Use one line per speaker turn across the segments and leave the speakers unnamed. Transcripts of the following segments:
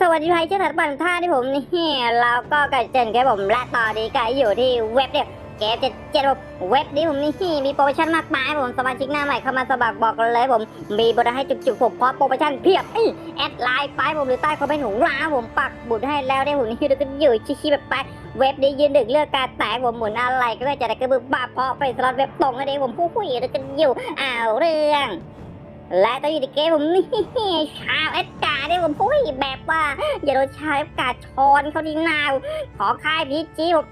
สวัสดีไทยเจ้าถัดบันท่าที่ผมนี่เราก็กระเจนแกผมและตอนนี้ก็อยู่ที่เว็บเนี่ยเกมเจ็ดเจ็ดผมเว็บนี้ผมนี่มีโปรโมชั่นมากมายผมสมาชิกหน้าใหม่เข้ามาสมัครบอกเลยผมมีโบนัสให้จุกๆผมพร้อมโปรโมชั่นเพียบอี้แอดไลน์ไปผมหรือใต้คอมเมนต์ของร้านผมปักบุญให้แล้วได้ผมนี่ดูกันอยู่ชี้ๆแบบไปเว็บนี้ยืนดึกเลือกการแตกผมหมุนอะไรก็จะได้กระบึบบ้าเพราะไปสล็อตเว็บตรงนั่นเองผมผู้คุยดูกันอยู่อ้าวเรื่องและตอนอยู่ในเกมผมนี่ชาวเอส การ์เนี่ยผมพูดแบบว่าอย่าโดนชาวเอสการ์ชอนเขาที่หนาว ขอค่ายพีจีผม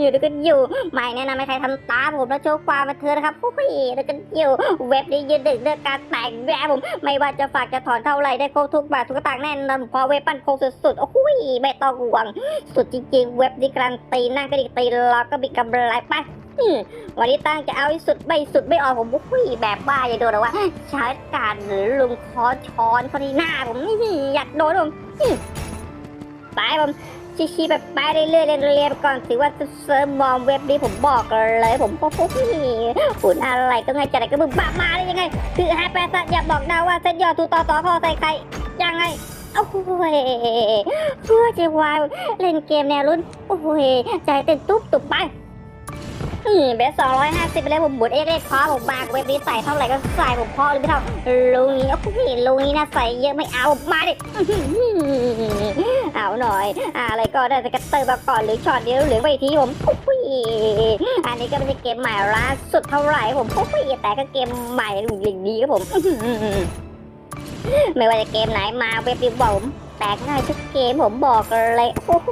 อยู่ด้วยกันอยู่ ไม่แนะนำให้ใครทำตามผมแล้วโชว์ความมาเธอนะครับพูดด้วยกันอยู่ เว็บนี้ยืนดึกเรื่องการแต่งแวะผม ไม่ว่าจะฝากจะถอนเท่าไหร่ได้ครบทุกบาททุกสตางแน่นอนพอเว็บปั้นโคงสุดๆโอ้โหไม่ต้องห่วง สุดจริงๆ เว็บนี้การันตีนั่งก็ดีตีล้วก็มีกำไรไป วันนี้ตั้งจะเอาให้สุดไม่สุดไม่ออกผมโอ้ยแบบว่าอย่าโดนหรอว่าใช้การหรือลุงคอช้อนเขาที่หน้าผมนี่อยากโดนผมอื้อไปผมชี้ๆแบบไปเรื่อยๆเรียนๆไปก่อนถือว่าเซิร์ฟมองเว็บนี้ผมบอกเลยผมโอ้โหฝุ่นอะไรก็ไงจะอะไรก็มึงบ้ามาได้ยังไง คือให้แปซะอย่าบอกนะว่าเส้นยอดตูต่อต่อคอใส่ใครยังไงโอ้โหเพื่อจะวายเล่นเกมแนวรุ่นโอ้โหใจเต้นตุ๊บตุ๊บไป อืมเบสสองร้อยห้าสิบไปเลยผมบุดเอ็กเลขพอผมบากเว็บนี้ใส่เท่าไหร่ก็ใส่ผมพอหรือไม่เท่าลุงนี้โอ้โหลุงนี้นะใส่เยอะไม่เอามาดิเอาหน่อยอะไรก็ได้แต่กระเตอร์มาก่อนหรือช็อตเดียวหลือไปทีผมโอ้โหอันนี้ก็ไม่ใช่เกมใหม่ล่าสุดเท่าไหร่ผมโอ้โหแต่ก็เกมใหม่อย่งดีครับผมไม่ว่าจะเกมไหนมาเว็บนี้บอกผมแตกง่ายทุกเกมผมบอกเลยโอ้โห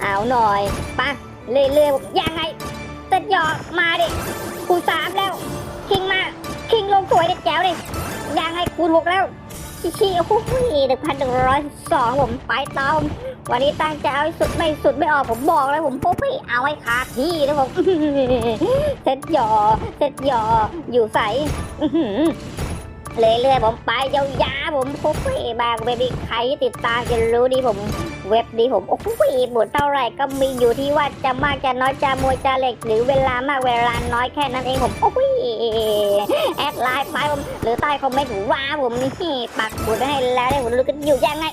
เอาหน่อยไปัเรื่อยๆยังไง เต็ดหยอกมาดิคูสามแล้ว คิงมา คิงลงสวยเด็ดแจ๋วดิยังไงคูณหกแล้วชิชิโอ้โหหนึ่งพันหนึ่งร้อยสองผมไปตอมวันนี้ตั้งใจเอาให้สุดไม่สุดไม่ออกผมบอกเลยผมโอ้โหเอาให้ขาที่นะผมเซ็ตหยอเซ็ตหยออยู่ใส เรื่อยๆผมไปยาวๆผมโอ้โหบางเว็บนี้ใครติดตามจะรู้ดีผมเว็บนี้ผมโอ้โหบทเท่าไหร่ก็มีอยู่ที่ว่าจะมากจะน้อยจะมวยจะเล็กหรือเวลามากเวลาน้อยแค่นั้นเองผมโอ้โหแอดไลน์ไปผมหรือใต้คอมเมนต์ว่าผมนี่ปักบุดให้แล้วได้ผมรู้กันอยู่ยังไง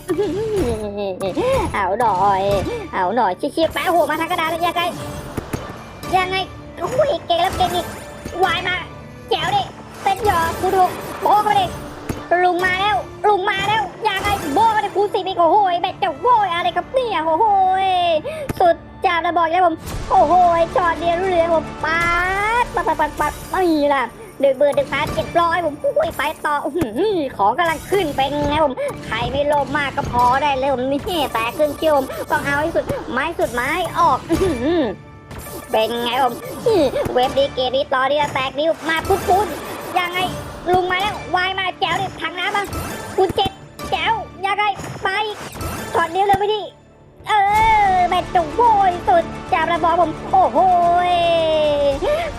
เอาหน่อยเอาหน่อยชี้ๆแปะหัวมาทางกระดาษแล้วยังไงยังไงโอ้โหเก่งแล้วเก่งอีกวายมาแจ๋วดิ เต้นหยอกูถูกโอ้เข้าไปดิลุงมาแล้วลุงมาแล้วยังไงโบมาในคูสิบีโอ้โหแบตเจ้าโว้ยอะไรครับเนี่ยโอ้โหสุดจัดระบอกแล้วผมโอ้โหจอดเดียวรู้เรื่องผมปัดปัดปัดปัดปัดไม่ล่ะดึกเบอร์ดึกพัดเจ็ดร้อยผมคุยไปต่อหือของกำลังขึ้นเป็นไงผมใครไม่โลภมากก็พอได้เลยผมนี่แต่ขึ้นเชียวผมต้องเอาให้สุดไม้สุดไม้ออกเป็นไงผมเว็บดีเกมนี้ต่อที่จะแตกนิ้วมาปุ๊บปุ๊บ ยังไงลุงมาแล้ววายมาแจ๋วดิถังน้ำมากูเจ็ดแจ๋วยังไงไปถอดนิ้วเลยไปดิเออแบตจุกโวยสุดจับระบอผมโอ้โห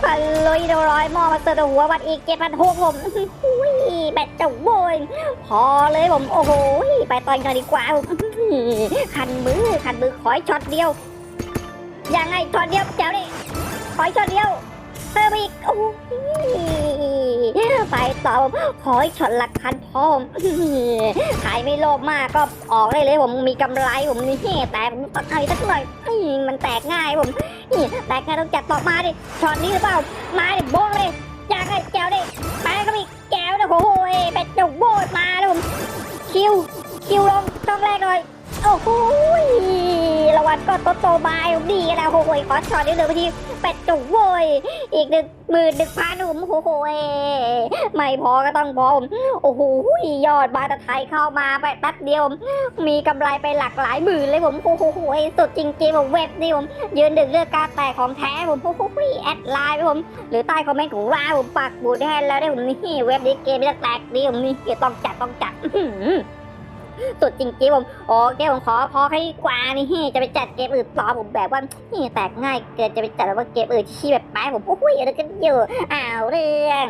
พันลุยร้อยมอมาเจอหัววัดอีกเจ็ดพันหกผมอุ้ยแบตจุกโวยพอเลยผมโอ้โหไปต่อยกันดีกว่าผมคันมือคันมือขอให้ช็อตเดียวยังไงช็อตเดียวแจ๋วดิขอให้ช็อตเดียวเพิ่มอีกโอ้ ต่อผมขอให้ช็อตหลักพันพอมใครไม่โลภมากก็ออกได้เลยผมมีกำไรผมนี่แต่ผมต้องเอาสักหน่อยมันแตกง่ายผมนี่แตกง่ายต้องจัดต่อมาดิช็อตนี้หรือเปล่ามาดิโบ้เลยอยากให้แก้วดิไปก็มีแก้วนะโอ้โหเป็ดจุกโบดมาแล้วผมคิวคิวลงต้องแรกหน่อยโอ้โหรางวัลก็โตโตๆมาดีแล้วโอ้โหขอช็อตนี้เลยไปที เป็ดจุกโวยอีกหนึ่งหมื่นหนึ่งพันผมโอ้โหไม่พอก็ต้องพอมโอ้โหยอดบาตรไทยเข้ามาไปแป๊บเดียว มีกำไรไปหลักหลายหมื่นเลยผมโอ้โหสุดจริงๆผมเว็บนี่ผมยืนดึกเลือกการแตกของแท้ผมโอ้โหแอดไลน์ผมหรือใต้คอมเมนต์ของว่าผมปักบูดให้แล้วได้ผมนี่เว็บนี้เกมนี้แตกดีผมนี่ต้องจัดต้องจัด สุดจริงๆผมโอเคผมขอพอแค่ดีกว่านี่จะไปจัดเกมอื่นต่อผมแบบว่านี่แตกง่ายเกินจะไปจัดแบบว่าเกมอื่นที่แบบไปผมโอ้ยอะไรกันอยู่อ้าวเรื่อง